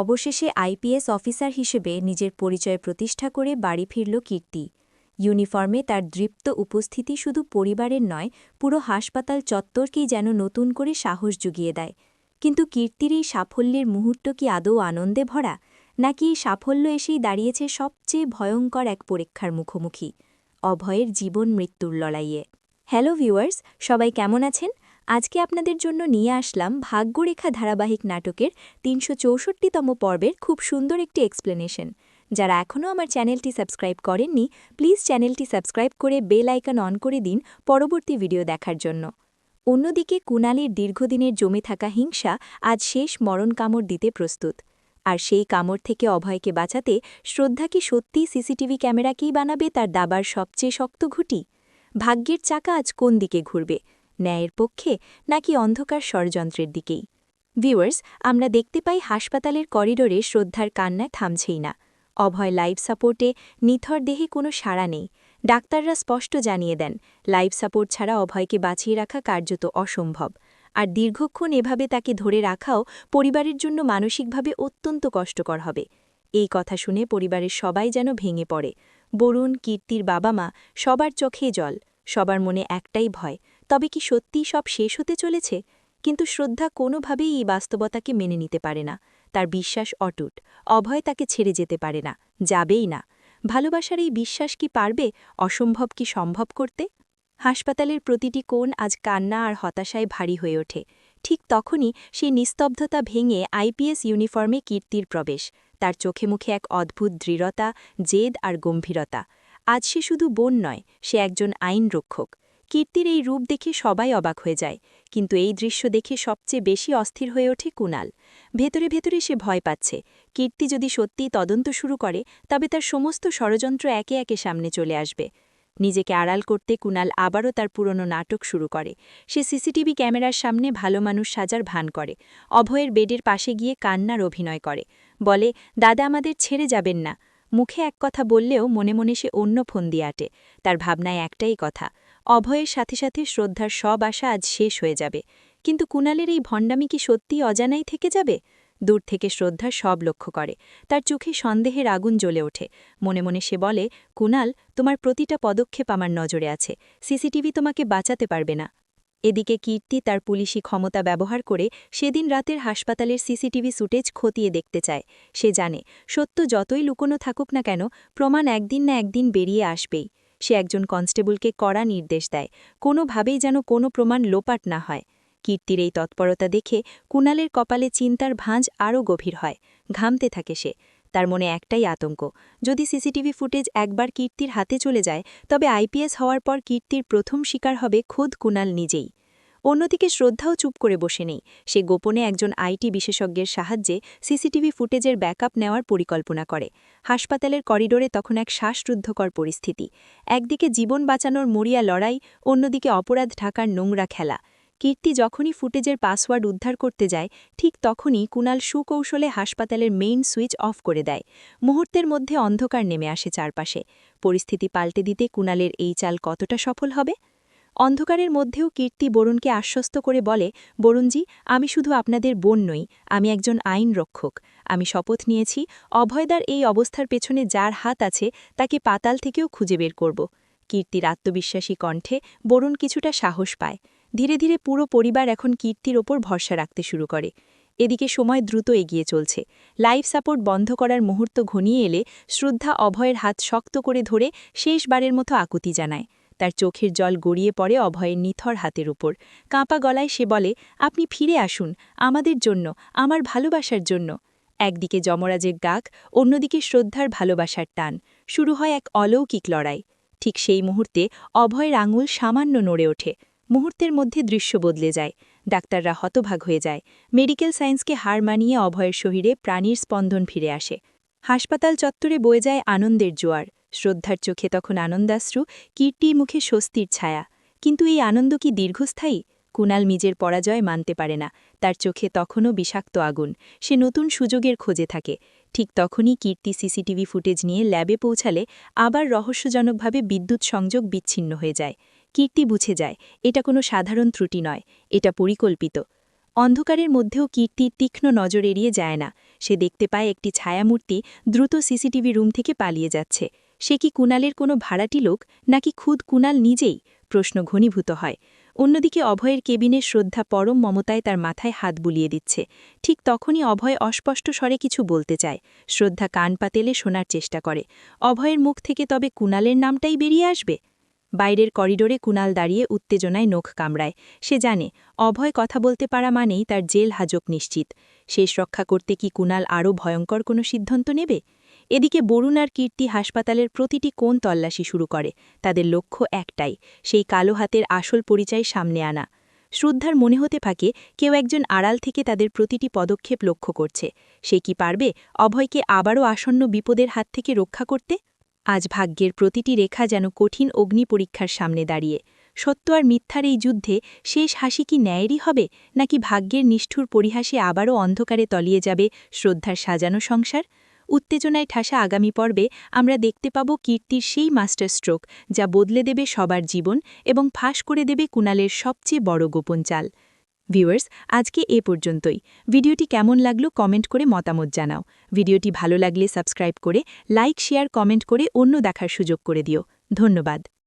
অবশেষে IPS officer হিসেবে নিজের পরিচয় প্রতিষ্ঠা করে বাড়ি ফিরল কীর্তি। ইউনিফর্মে তার দৃপ্ত উপস্থিতি শুধু পরিবারের নয়, পুরো হাসপাতাল চত্বরকেই যেন নতুন করে সাহস জুগিয়ে দেয়। কিন্তু কীর্তির এই সাফল্যের মুহূর্ত কি আদৌ আনন্দে ভরা? নাকি সাফল্য এসেই দাঁড়িয়েছে সবচেয়ে ভয়ঙ্কর এক পরীক্ষার মুখোমুখি? অভয়ের জীবন মৃত্যুর লড়াইয়ে। হ্যালো ভিউয়ার্স, সবাই কেমন আছেন? আজকে আপনাদের জন্য নিয়ে আসলাম ভাগ্যরেখা ধারাবাহিক নাটকের তিনশো চৌষট্টিতম পর্বের খুব সুন্দর একটি এক্সপ্লেনেশন যারা এখনও আমার চ্যানেলটি সাবস্ক্রাইব করেননি প্লিজ চ্যানেলটি সাবস্ক্রাইব করে বেল আইকন অন করে দিন পরবর্তী ভিডিও দেখার জন্য। অন্যদিকে কুণালের দীর্ঘদিনের জমে থাকা হিংসা আজ শেষ মরণ কামড় দিতে প্রস্তুত। আর সেই কামড় থেকে অভয়কে বাঁচাতে শ্রদ্ধা কি সত্যিই সিসিটিভি ক্যামেরাকেই বানাবে তার দাবার সবচেয়ে শক্ত ঘুটি? ভাগ্যের চাকা আজ কোন দিকে ঘুরবে? ন্যায়ের পক্ষে নাকি অন্ধকার ষড়যন্ত্রের দিকেই। ভিউয়ার্স, আমরা দেখতে পাই হাসপাতালের করিডোরে শ্রদ্ধার কান্নায় থামছেই না। অভয় লাইফ সাপোর্টে নিথর দেহে কোনো সাড়া নেই। ডাক্তাররা স্পষ্ট জানিয়ে দেন, লাইফ সাপোর্ট ছাড়া অভয়কে বাঁচিয়ে রাখা কার্যত অসম্ভব। আর দীর্ঘক্ষণ এভাবে তাকে ধরে রাখাও পরিবারের জন্য মানসিকভাবে অত্যন্ত কষ্টকর হবে। এই কথা শুনে পরিবারের সবাই যেন ভেঙে পড়ে। বরুণ, কীর্তির বাবা মা সবার চোখে জল। সবার মনে একটাই ভয়, তবে কি সত্যিই সব শেষ হতে চলেছে? কিন্তু শ্রদ্ধা কোনোভাবেই এই বাস্তবতাকে মেনে নিতে পারে না। তার বিশ্বাস অটুট, অভয় তাকে ছেড়ে যেতে পারে না, যাবেই না। ভালোবাসার এই বিশ্বাস কি পারবে, অসম্ভব কি সম্ভব করতে? হাসপাতালের প্রতিটি কোণ আজ কান্না আর হতাশায় ভারী হয়ে ওঠে। ঠিক তখনই সেই নিস্তব্ধতা ভেঙে আইপিএস ইউনিফর্মে কীর্তির প্রবেশ, তার চোখে মুখে এক অদ্ভুত দৃঢ়তা, জেদ আর গম্ভীরতা। আজ সে শুধু বোন নয়, সে একজন আইন রক্ষক। কীর্তির এই রূপ দেখে সবাই অবাক হয়ে যায়, কিন্তু এই দৃশ্য দেখে সবচেয়ে বেশি অস্থির হয়ে ওঠে কুনাল। ভেতরে ভেতরে সে ভয় পাচ্ছে। কীর্তি যদি সত্যিই তদন্ত শুরু করে, তবে তার সমস্ত ষড়যন্ত্র একে একে সামনে চলে আসবে। নিজেকে আড়াল করতে কুনাল আবারও তার পুরনো নাটক শুরু করে। সে সিসিটিভি ক্যামেরার সামনে ভালো মানুষ সাজার ভান করে। অভয়ের বেডের পাশে গিয়ে কান্নার অভিনয় করে। বলে, দাদা আমাদের ছেড়ে যাবেন না। মুখে এক কথা বললেও মনে মনে সে অন্য ফোন দিয়ে আটে। তার ভাবনায় একটাই কথা, অভয়ের সাথে সাথে শ্রদ্ধার সব আশা আজ শেষ হয়ে যাবে। কিন্তু কুণালের এই ভণ্ডামি কি সত্যিই অজানাই থেকে যাবে? দূর থেকে শ্রদ্ধা সব লক্ষ্য করে। তার চোখে সন্দেহের আগুন জ্বলে ওঠে। মনে মনে সে বলে কুনাল তোমার প্রতিটা পদক্ষেপ আমার নজরে আছে। সিসিটিভি তোমাকে বাঁচাতে পারবে না। এদিকে কীর্তি তার পুলিশি ক্ষমতা ব্যবহার করে সেদিন রাতের হাসপাতালের সিসিটিভি ফুটেজ খতিয়ে দেখতে চায়। সে জানে, সত্য যতই লুকোনো থাকুক না কেন, প্রমাণ একদিন না একদিন বেরিয়ে আসবেই। সে একজন কনস্টেবলকে কড়া নির্দেশ দেয়, কোনোভাবেই যেন কোনো প্রমাণ লোপাট না হয়। কীর্তির এই তৎপরতা দেখে কুণালের কপালে চিন্তার ভাঁজ আরও গভীর হয়। ঘামতে থাকে সে। তার মনে একটাই আতঙ্ক, যদি সিসিটিভি ফুটেজ একবার কীর্তির হাতে চলে যায়, তবে আইপিএস হওয়ার পর কীর্তির প্রথম শিকার হবে খোদ কুণাল নিজেই। অন্যদিকে শ্রদ্ধাও চুপ করে বসে নেই। সে গোপনে একজন আইটি বিশেষজ্ঞের সাহায্যে সিসিটিভি ফুটেজের ব্যাকআপ নেওয়ার পরিকল্পনা করে। হাসপাতালের করিডোরে তখন এক শ্বাসরুদ্ধকর পরিস্থিতি। একদিকে জীবন বাঁচানোর মরিয়া লড়াই, অন্যদিকে অপরাধ ঢাকার নোংরা খেলা। কীর্তি যখনই ফুটেজের পাসওয়ার্ড উদ্ধার করতে যায়, ঠিক তখনই কুনাল সুকৌশলে হাসপাতালের মেইন সুইচ অফ করে দেয়। মুহূর্তের মধ্যে অন্ধকার নেমে আসে চারপাশে। পরিস্থিতি পাল্টে দিতে কুনালের এই চাল কতটা সফল হবে? অন্ধকারের মধ্যেও কীর্তি বরুণকে আশ্বস্ত করে বলে, বরুণজি, আমি শুধু আপনাদের বোন নই, আমি একজন আইন রক্ষক। আমি শপথ নিয়েছি, অভয়দার এই অবস্থার পেছনে যার হাত আছে, তাকে পাতাল থেকেও খুঁজে বের করব। কীর্তির আত্মবিশ্বাসী কণ্ঠে বরুণ কিছুটা সাহস পায়। ধীরে ধীরে পুরো পরিবার এখন কীর্তির ওপর ভরসা রাখতে শুরু করে। এদিকে সময় দ্রুত এগিয়ে চলছে। লাইফ সাপোর্ট বন্ধ করার মুহূর্ত ঘনিয়ে এলে শ্রদ্ধা অভয়ের হাত শক্ত করে ধরে শেষবারের মতো আকুতি জানায়। তার চোখের জল গড়িয়ে পড়ে অভয়ের নিথর হাতের উপর। কাঁপা গলায় সে বলে, আপনি ফিরে আসুন, আমাদের জন্য, আমার ভালোবাসার জন্য। একদিকে যমরাজের গাক, অন্যদিকে শ্রদ্ধার ভালোবাসার টান। শুরু হয় এক অলৌকিক লড়াই। ঠিক সেই মুহূর্তে অভয়ের আঙুল সামান্য নড়ে ওঠে। মুহূর্তের মধ্যে দৃশ্য বদলে যায়। ডাক্তাররা হতভাগ হয়ে যায়। মেডিকেল সায়েন্সকে হার মানিয়ে অভয়ের শরীরে প্রাণীর স্পন্দন ফিরে আসে। হাসপাতাল চত্বরে বয়ে যায় আনন্দের জোয়ার। শ্রদ্ধার চোখে তখন আনন্দাশ্রু কীর্তির মুখে স্বস্তির ছায়া। কিন্তু এই আনন্দ কি দীর্ঘস্থায়ী? কুনাল নিজের পরাজয় মানতে পারে না। তার চোখে তখনও বিষাক্ত আগুন। সে নতুন সুযোগের খোঁজে থাকে। ঠিক তখনই কীর্তি সিসিটিভি ফুটেজ নিয়ে ল্যাবে পৌঁছালে আবার রহস্যজনকভাবে বিদ্যুৎ সংযোগ বিচ্ছিন্ন হয়ে যায়। কীর্তি বুঝে যায়, এটা কোনো সাধারণ ত্রুটি নয়, এটা পরিকল্পিত। অন্ধকারের মধ্যেও কীর্তির তীক্ষ্ণ নজর এড়িয়ে যায় না। সে দেখতে পায় একটি ছায়ামূর্তি দ্রুত সিসিটিভি রুম থেকে পালিয়ে যাচ্ছে। সে কি কুণালের কোনো ভাড়াটি লোক, নাকি খুদ কুণাল নিজেই? প্রশ্ন ঘনীভূত হয়। অন্যদিকে অভয়ের কেবিনের শ্রদ্ধা পরম মমতায় তার মাথায় হাত বুলিয়ে দিচ্ছে। ঠিক তখনই অভয় অস্পষ্ট স্বরে কিছু বলতে চায়। শ্রদ্ধা কান পাতেলে শোনার চেষ্টা করে। অভয়ের মুখ থেকে তবে কুণালের নামটাই বেরিয়ে আসবে? বাইরের করিডোরে কুণাল দাঁড়িয়ে উত্তেজনায় নখ কামড়ায়। সে জানে, অভয় কথা বলতে পারা মানেই তার জেল হাজক নিশ্চিত। শেষ রক্ষা করতে কি কুণাল আরও ভয়ঙ্কর কোনো সিদ্ধান্ত নেবে? এদিকে বরুণ আর কীর্তি হাসপাতালের প্রতিটি কোণ তল্লাশি শুরু করে। তাদের লক্ষ্য একটাই, সেই কালো হাতের আসল পরিচয় সামনে আনা। শ্রদ্ধার মনে হতে থাকে, কেউ একজন আড়াল থেকে তাদের প্রতিটি পদক্ষেপ লক্ষ্য করছে। সে কি পারবে অভয়কে আবারও আসন্ন বিপদের হাত থেকে রক্ষা করতে? আজ ভাগ্যের প্রতিটি রেখা যেন কঠিন অগ্নি পরীক্ষার সামনে দাঁড়িয়ে। সত্য আর মিথ্যার এই যুদ্ধে শেষ হাসি কি ন্যায়েরই হবে, নাকি ভাগ্যের নিষ্ঠুর পরিহাসে আবারও অন্ধকারে তলিয়ে যাবে শ্রদ্ধার সাজানো সংসার? উত্তেজনায় ঠাসা আগামী পর্বে আমরা দেখতে পাব কীর্তির সেই মাস্টার স্ট্রোক, যা বদলে দেবে সবার জীবন এবং ফাঁস করে দেবে কুণালের সবচেয়ে বড় গোপন চাল। ভিউয়ার্স, আজকে এ পর্যন্তই। ভিডিওটি কেমন লাগল কমেন্ট করে মতামত জানাও। ভিডিওটি ভালো লাগলে সাবস্ক্রাইব করে, লাইক, শেয়ার, কমেন্ট করে অন্য দেখার সুযোগ করে দিও। ধন্যবাদ।